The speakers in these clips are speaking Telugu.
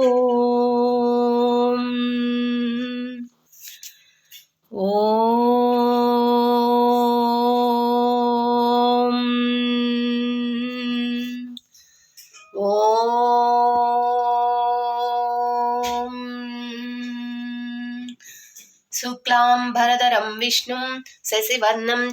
ॐ ॐ विष्णु शुक्लां चतुर्भुज विष्णुं शशिवर्णं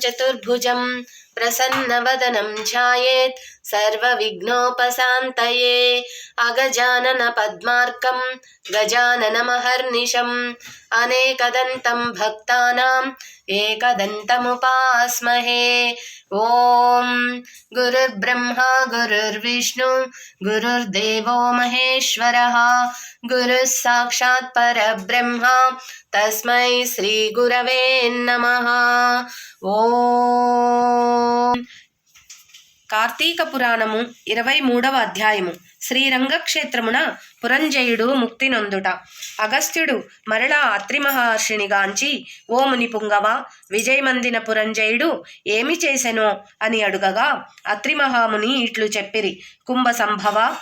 प्रसन्नवदनं ध्यायेत्, सर्वविघ्नोपशान्तये। अगजाननपद्मार्कं, गजाननमहर्निशम्। अनेकदन्तं भक्तानाम् एकदन्तमुपास्महे। ॐ गुरुर्ब्रह्मा, गुरुर्विष्णु, गुरुर्देवो महेश्वरः। गुरुः साक्षात् परब्रह्मा, तस्मै श्रीगुरवे नमः। ॐ కార్తీక పురాణము ఇరవై మూడవ అధ్యాయము. శ్రీరంగక్షేత్రమున పురంజయుడు ముక్తినొందుట అగస్త్యుడు మరలా అత్రి మహర్షినిగాంచి ఓ ముని పుంగవ విజయమందిన పురంజయుడు ఏమి చేసెనో? అని అడుగగా అత్రి మహాముని ఇట్లు చెప్పిరి. కుంభ సంభవ?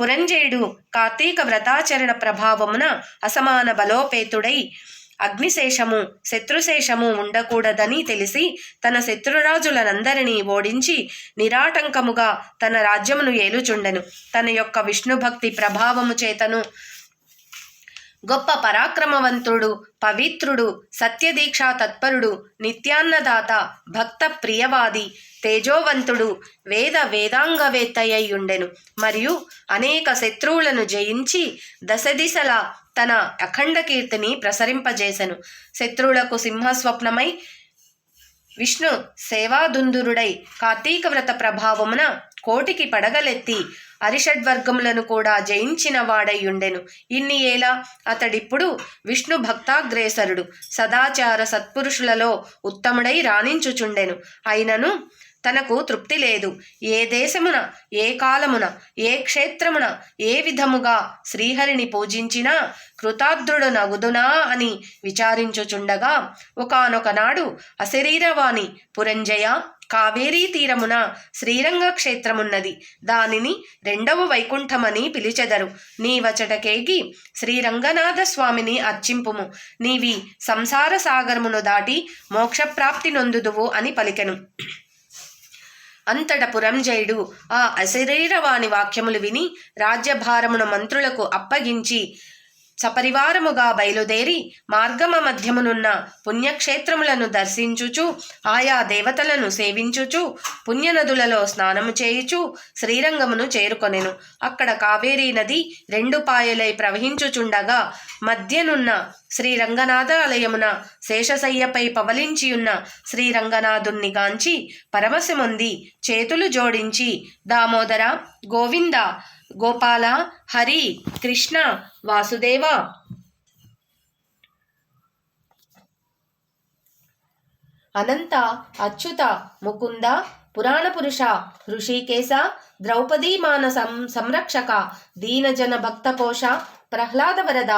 పురంజయుడు కార్తీక వ్రతాచరణ ప్రభావమున అసమాన బలోపేతుడై అగ్నిశేషము శత్రుశేషము ఉండకూడదని తెలిసి తన శత్రురాజులనందరినీ ఓడించి నిరాటంకముగా తన రాజ్యమును ఏలుచుండెను. తన యొక్క విష్ణుభక్తి ప్రభావము చేతను గొప్ప పరాక్రమవంతుడు పవిత్రుడు సత్యదీక్షా తత్పరుడు నిత్యాన్నదాత భక్త ప్రియవాది తేజోవంతుడు వేద వేదాంగవేత్తయ్యుండెను. మరియు అనేక శత్రువులను జయించి దశదిశల తన అఖండ కీర్తిని ప్రసరింపజేసెను. శత్రువులకు సింహస్వప్నమై విష్ణు సేవాదుందురుడై కార్తీక వ్రత ప్రభావమున కోటికి పడగలెత్తి అరిషడ్వర్గములను కూడా జయించిన వాడైయుండెను ఇన్ని ఏలా అతడిప్పుడు విష్ణు భక్తాగ్రేసరుడు. సదాచార సత్పురుషులలో ఉత్తముడై రాణించుచుండెను. అయినను తనకు తృప్తి లేదు. ఏ దేశమున ఏ కాలమున ఏ క్షేత్రమున ఏ విధముగా శ్రీహరిని పూజించినా కృతార్థుడు నగుదునా అని విచారించుచుండగా ఒకనొకనాడు అశరీరవాణి పురంజయ కావేరీ తీరమున శ్రీరంగ క్షేత్రమున్నది. దానిని రెండవ వైకుంఠమని పిలిచెదరు. నీ వచటకేగి శ్రీరంగనాథ స్వామిని అర్చింపుము. నీవి సంసార సాగరమును దాటి మోక్షప్రాప్తి నొందుదువు అని పలికెను. అంతట పురంజయుడు ఆ అశరీరవాణి వాక్యములు విని రాజ్యభారమున మంత్రులకు అప్పగించి సపరివారముగా బయలుదేరి మార్గమ మధ్యమునున్న పుణ్యక్షేత్రములను దర్శించుచు ఆయా దేవతలను సేవించుచు పుణ్యనదులలో స్నానము చేయుచు శ్రీరంగమును చేరుకొనెను. అక్కడ కావేరీ నది రెండు పాయలై ప్రవహించుచుండగా మధ్యనున్న శ్రీరంగనాథాలయమున శేషశయ్యపై పవలించియున్న శ్రీరంగనాథుణ్ణి గాంచి పరమశముంది చేతులు జోడించి దామోదర గోవింద గోపాల హరి కృష్ణ వాసుదేవ. అనంత అచ్యుత ముకుంద పురాణ పురుష ఋషికేశ ద్రౌపదీ మానసం సంరక్షక దీనజన భక్తపోష ప్రహ్లాదవరద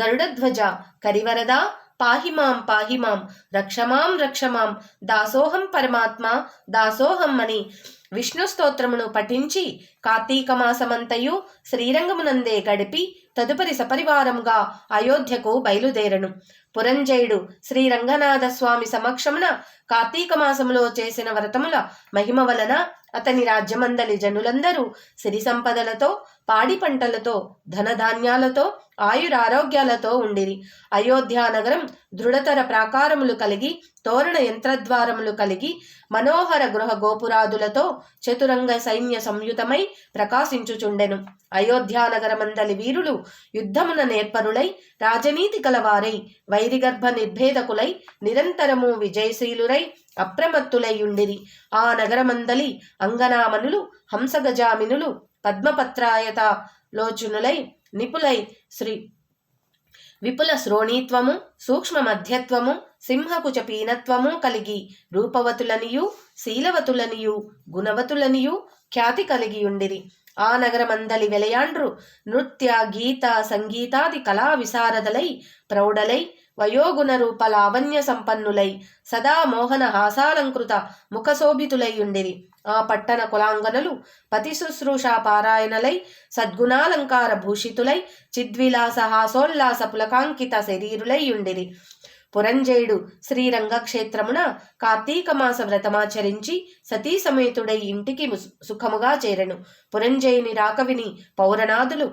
గరుడధ్వజ కరివరద పాహిమాం పాహిమాం రక్షమాం రక్షమాం దాసోహం పరమాత్మ దాసోహం అని విష్ణు స్తోత్రమును పఠించి కార్తీక మాసమంతయు శ్రీరంగమునందే గడిపి తదుపరి సపరివారముగా అయోధ్యకు బయలుదేరను. పురంజయుడు శ్రీరంగనాథ స్వామి సమక్షమున కార్తీక మాసములో చేసిన వ్రతముల మహిమ వలన అతని రాజ్యమందలి జనులందరూ సిరి సంపదలతో పాడి పంటలతో ధనధాన్యాలతో ఆయురారోగ్యాలతో ఉండిరి. అయోధ్యానగరం దృఢతర ప్రాకారములు కలిగి తోరణ యంత్రద్వారములు కలిగి మనోహర గృహ గోపురాదులతో చతురంగ సైన్య సంయుతమై ప్రకాశించుచుండెను. అయోధ్యానగరమందలి వీరులు యుద్ధమున నేర్పరులై రాజనీతి కలవారై వైరిగర్భ నిర్భేదకులై నిరంతరము విజయశీలురై అప్రమత్తులై ఉండిరి. ఆ నగరమందలి అంగనామనులు హంసగజామినులు పద్మపత్రాయత లోచునులై నిపులై శ్రీ విపుల శ్రోణీత్వము సూక్ష్మ మధ్యత్వము సింహకుచ పీనత్వము కలిగి రూపవతులనియు శీలవతులనియు గుణవతులనియు ఖ్యాతి కలిగి ఉండిరి ఆ నగరమందలి వెలయాండ్రు నృత్య గీత సంగీతాది కళా విశారదలై ప్రౌఢలై వయోగుణ రూప లావణ్య సంపన్నులై సదా మోహన హాసాలంకృత ముఖశోభితులై ఉండిరి. ఆ పట్టణ కులాంగనలు పతిశుశ్రూషా పారాయణలై సద్గుణాలంకార భూషితులై చిద్విలాస హాసోల్లాస పులకాంకిత శరీరులై ఉండిరి. పురంజయుడు శ్రీరంగక్షేత్రమున కార్తీక మాస వ్రతమాచరించి సతీ సమేతుడై ఇంటికి సుఖముగా చేరెను. పురంజయుని రాకవిని పౌరణాదులు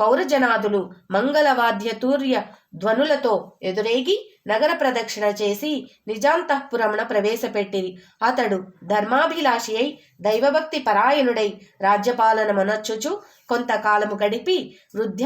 పౌరజనాదులు మంగళవాద్యతూర్య ధ్వనులతో ఎదురేగి నగర ప్రదక్షిణ చేసి నిజాంతఃపురమున ప్రవేశపెట్టిరి. అతడు ధర్మాభిలాషి అయి దైవభక్తి పరాయణుడై రాజ్యపాలన మనొచ్చుచు కొంతకాలము గడిపి వృద్ధ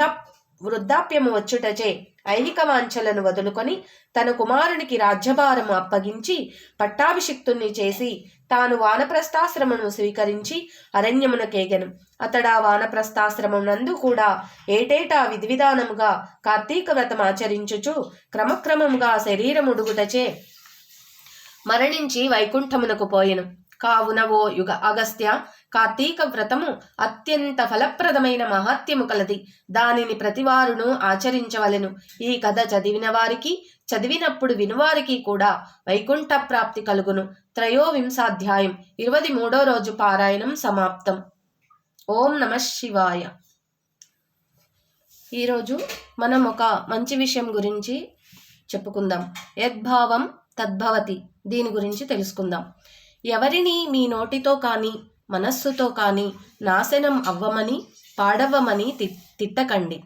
వృద్ధాప్యము వచ్చుటచే ఐహిక వాంఛలను వదులుకొని తన కుమారునికి రాజ్యభారము అప్పగించి పట్టాభిషిక్తుణ్ణి చేసి తాను వానప్రస్థాశ్రమను స్వీకరించి అరణ్యమునకేగెను అతడా వానప్రస్థాశ్రమమునందు కూడా ఏటేటా విధి విధానముగా కార్తీక వ్రతం ఆచరించుచు క్రమక్రమముగా శరీరముడుగుటచే మరణించి వైకుంఠమునకు పోయెను. కావున ఓ యుగ అగస్త్య కార్తీక వ్రతము అత్యంత ఫలప్రదమైన మహాత్యము కలది. దానిని ప్రతివారును ఆచరించవలెను. ఈ కథ చదివిన వారికి చదివినప్పుడు వినువారికి కూడా వైకుంఠ ప్రాప్తి కలుగును. త్రయోవింశాధ్యాయం ఇరవై మూడో రోజు పారాయణం సమాప్తం. ఓం నమ శివాయ. ఈరోజు మనం ఒక మంచి విషయం గురించి చెప్పుకుందాం. యద్భావం తద్భవతి దీని గురించి తెలుసుకుందాం. ఎవరిని మీ నోటితో కానీ మనస్సుతో కానీ నాశనం అవ్వమని పాడవ్వమని తి- తిట్టకండి.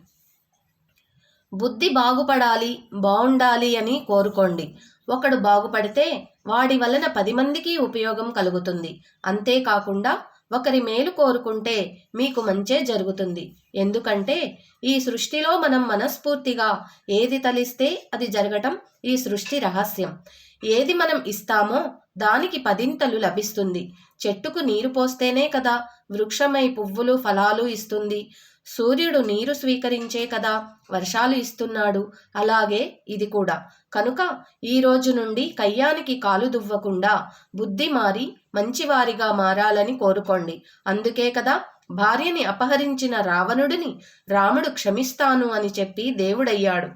బుద్ధి బాగుపడాలి బాగుండాలి అని కోరుకోండి. ఒకడు బాగుపడితే వాడి వలన పది మందికి ఉపయోగం కలుగుతుంది. అంతేకాకుండా ఒకరి మేలు కోరుకుంటే మీకు మంచే జరుగుతుంది. ఎందుకంటే ఈ సృష్టిలో మనం మనస్ఫూర్తిగా ఏది తలిస్తే అది జరగటం ఈ సృష్టి రహస్యం. ఏది మనం ఇస్తామో దానికి పదింతలు లభిస్తుంది. చెట్టుకు నీరు పోస్తేనే కదా వృక్షమై పువ్వులు ఫలాలు ఇస్తుంది. సూర్యుడు నీరు స్వీకరించే కదా వర్షాలు ఇస్తున్నాడు. అలాగే ఇది కూడా. కనుక ఈ రోజు నుండి కయ్యానికి కాలు దువ్వకుండా బుద్ధి మారి మంచివారిగా మారాలని కోరుకోండి. అందుకే కదా భార్యని అపహరించిన రావణుడిని రాముడు క్షమిస్తాను అని చెప్పి దేవుడయ్యాడు.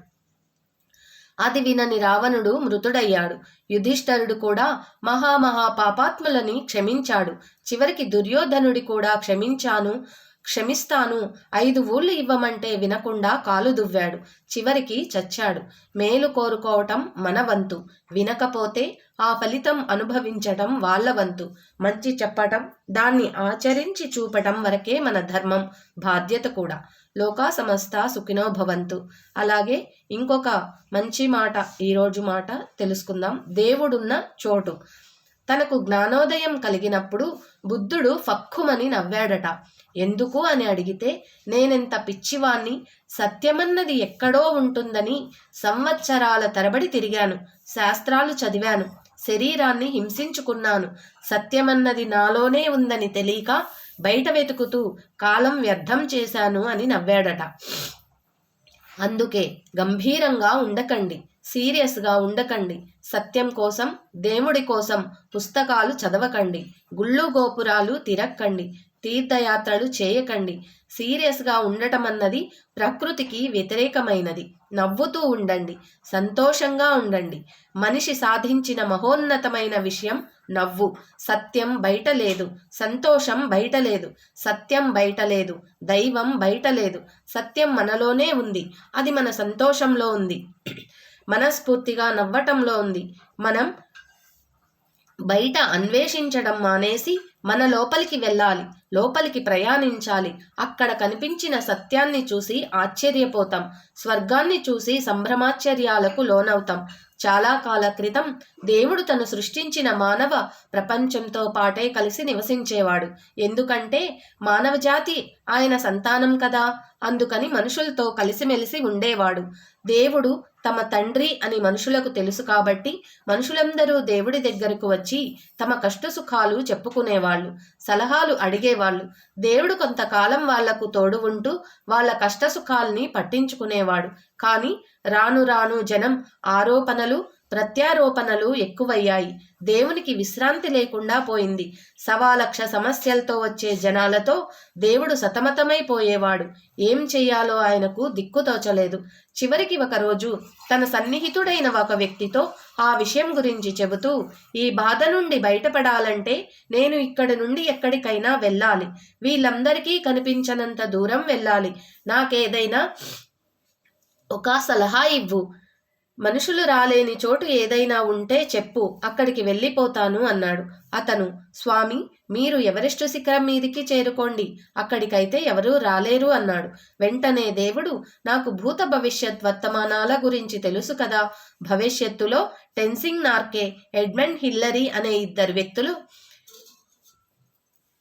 అది వినని రావణుడు మృతుడయ్యాడు. యుధిష్ఠరుడు కూడా మహామహా పాపాత్ములని క్షమించాడు. చివరికి దుర్యోధనుడి కూడా క్షమించాను. క్షమిస్తాను ఐదు ఊళ్ళు ఇవ్వమంటే వినకుండా కాలు దువ్వాడు. చివరికి చచ్చాడు. మేలు కోరుకోవటం మన వంతు. వినకపోతే ఆ ఫలితం అనుభవించటం వాళ్ళ వంతు. మంచి చెప్పటం దాన్ని ఆచరించి చూపటం వరకే మన ధర్మం బాధ్యత కూడా. లోకా సమస్త సుఖినో భవంతు. అలాగే ఇంకొక మంచి మాట ఈరోజు మాట తెలుసుకుందాం. దేవుడున్న చోటు. తనకు జ్ఞానోదయం కలిగినప్పుడు బుద్ధుడు ఫక్కుమని నవ్వాడట. ఎందుకు అని అడిగితే నేనెంత పిచ్చివాణ్ణి సత్యమన్నది ఎక్కడో ఉంటుందని సంవత్సరాల తరబడి తిరిగాను శాస్త్రాలు చదివాను శరీరాన్ని హింసించుకున్నాను సత్యమన్నది నాలోనే ఉందని తెలియక బయట వెతుకుతూ కాలం వ్యర్థం చేశాను అని నవ్వాడట. అందుకే గంభీరంగా ఉండకండి సీరియస్గా ఉండకండి సత్యం కోసం దేవుడి కోసం పుస్తకాలు చదవకండి గుళ్ళు గోపురాలు తిరక్కండి తీర్థయాత్రలు చేయకండి. సీరియస్గా ఉండటం అన్నది ప్రకృతికి వ్యతిరేకమైనది. నవ్వుతూ ఉండండి. సంతోషంగా ఉండండి. మనిషి సాధించిన మహోన్నతమైన విషయం నవ్వు. సత్యం బయట లేదు. సంతోషం బయట లేదు. సత్యం బయట లేదు. దైవం బయట లేదు. సత్యం మనలోనే ఉంది. అది మన సంతోషంలో ఉంది. మనస్ఫూర్తిగా నవ్వటంలో ఉంది. మనం బయట అన్వేషించడం మానేసి మన లోపలికి వెళ్ళాలి. లోపలికి ప్రయాణించాలి. అక్కడ కనిపించిన సత్యాన్ని చూసి ఆశ్చర్యపోతాం. స్వర్గాన్ని చూసి సంభ్రమాశ్చర్యాలకు లోనవుతాం. చాలా కాల క్రితం దేవుడు తను సృష్టించిన మానవ ప్రపంచంతో పాటే కలిసి నివసించేవాడు. ఎందుకంటే మానవ జాతి ఆయన సంతానం కదా. అందుకని మనుషులతో కలిసిమెలిసి ఉండేవాడు. దేవుడు తమ తండ్రి అని మనుషులకు తెలుసు కాబట్టి మనుషులందరూ దేవుడి దగ్గరకు వచ్చి తమ కష్ట సుఖాలు చెప్పుకునేవాళ్ళు. సలహాలు అడిగేవాళ్ళు దేవుడు కొంతకాలం వాళ్ళకు తోడు ఉంటూ వాళ్ళ కష్ట సుఖాల్ని పట్టించుకునేవాడు. కానీ రాను రాను జనం ఆరోపణలు ప్రత్యారోపణలు ఎక్కువయ్యాయి. దేవునికి విశ్రాంతి లేకుండా పోయింది. సవాలక్ష సమస్యలతో వచ్చే జనాలతో దేవుడు సతమతమైపోయేవాడు ఏం చెయ్యాలో ఆయనకు దిక్కుతోచలేదు చివరికి ఒకరోజు తన సన్నిహితుడైన ఒక వ్యక్తితో ఆ విషయం గురించి చెబుతూ ఈ బాధ నుండి బయటపడాలంటే నేను ఇక్కడి నుండి ఎక్కడికైనా వెళ్ళాలి. వీళ్ళందరికీ కనిపించనంత దూరం వెళ్ళాలి. నాకేదైనా ఒక సలహా ఇవ్వు. మనుషులు రాలేని చోటు ఏదైనా ఉంటే చెప్పు అక్కడికి వెళ్ళిపోతాను అన్నాడు. అతను స్వామి మీరు ఎవరెస్టు శిఖరం మీదికి చేరుకోండి అక్కడికైతే ఎవరూ రాలేరు అన్నాడు. వెంటనే దేవుడు నాకు భూత భవిష్యత్ వర్తమానాల గురించి తెలుసు కదా. భవిష్యత్తులో టెన్సింగ్ నార్కే ఎడ్మండ్ హిల్లరీ అనే ఇద్దరు వ్యక్తులు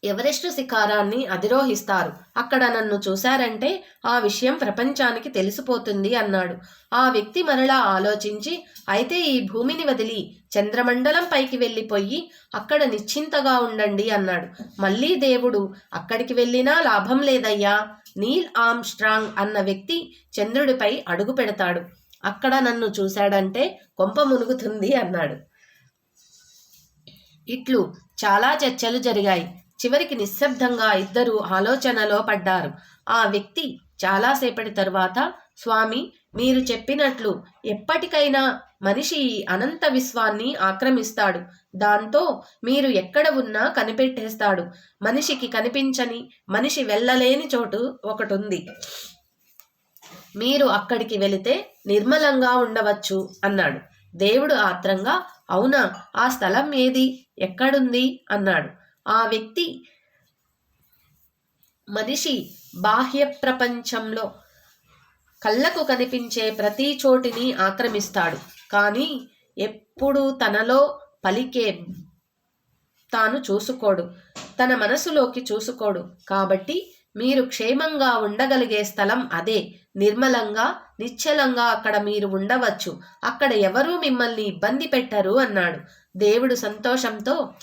ఎవరెస్టు శిఖారాన్ని అధిరోహిస్తారు. అక్కడ నన్ను చూశారంటే ఆ విషయం ప్రపంచానికి తెలిసిపోతుంది అన్నాడు. ఆ వ్యక్తి మరలా ఆలోచించి అయితే ఈ భూమిని వదిలి చంద్రమండలం పైకి వెళ్ళిపోయి అక్కడ నిశ్చింతగా ఉండండి అన్నాడు. మళ్ళీ దేవుడు అక్కడికి వెళ్ళినా లాభం లేదయ్యా. నీల్ ఆమ్ స్ట్రాంగ్ అన్న వ్యక్తి చంద్రుడిపై అడుగు పెడతాడు. అక్కడ నన్ను చూశాడంటే కొంప మునుగుతుంది అన్నాడు. ఇట్లు చాలా చర్చలు జరిగాయి. చివరికి నిశ్శబ్దంగా ఇద్దరు ఆలోచనలో పడ్డారు. ఆ వ్యక్తి చాలాసేపటి తరువాత స్వామి మీరు చెప్పినట్లు ఎప్పటికైనా మనిషి ఈ అనంత విశ్వాన్ని ఆక్రమిస్తాడు. దాంతో మీరు ఎక్కడ ఉన్నా కనిపెట్టేస్తాడు. మనిషికి కనిపించని మనిషి వెళ్ళలేని చోటు ఒకటి ఉంది మీరు అక్కడికి వెళితే నిర్మలంగా ఉండవచ్చు అన్నాడు. దేవుడు ఆత్రంగా అవునా? ఆ స్థలం ఏది? ఎక్కడుంది? అన్నాడు. ఆ వ్యక్తి మనిషి బాహ్య ప్రపంచంలో కళ్ళకు కనిపించే ప్రతి చోటిని ఆక్రమిస్తాడు. కానీ ఎప్పుడు తనలో పలికే తాను చూసుకోడు. తన మనసులోకి చూసుకోడు. కాబట్టి మీరు క్షేమంగా ఉండగలిగే స్థలం అదే. నిర్మలంగా నిశ్చలంగా అక్కడ మీరు ఉండవచ్చు. అక్కడ ఎవరూ మిమ్మల్ని ఇబ్బంది పెట్టరు అన్నాడు. దేవుడు సంతోషంతో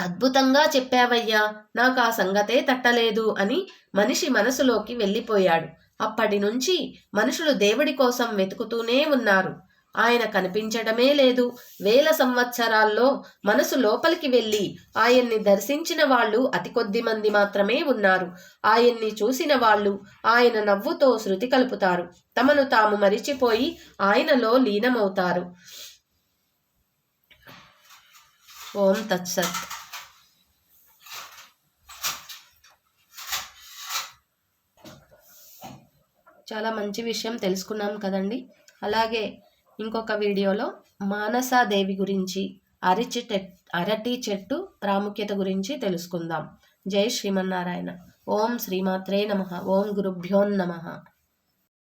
అద్భుతంగా చెప్పావయ్యా నాకు ఆ సంగతే తట్టలేదు అని మనిషి మనసులోకి వెళ్ళిపోయాడు. అప్పటి నుంచి మనుషులు దేవుడి కోసం వెతుకుతూనే ఉన్నారు. ఆయన కనిపించడమే లేదు. వేల సంవత్సరాల్లో మనసు లోపలికి వెళ్ళి ఆయన్ని దర్శించిన వాళ్ళు అతి కొద్ది మంది మాత్రమే ఉన్నారు. ఆయన్ని చూసిన వాళ్ళు ఆయన నవ్వుతో శృతి కలుపుతారు. తమను తాము మరిచిపోయి ఆయనలో లీనమవుతారు. ఓం తత్సత్. చాలా మంచి విషయం తెలుసుకున్నాం కదండి. అలాగే ఇంకొక వీడియోలో మానసాదేవి గురించి అరిచి అరటి చెట్టు ప్రాముఖ్యత గురించి తెలుసుకుందాం. జై శ్రీమన్నారాయణ. ఓం శ్రీమాత్రే నమ. ఓం గురుభ్యోన్నమ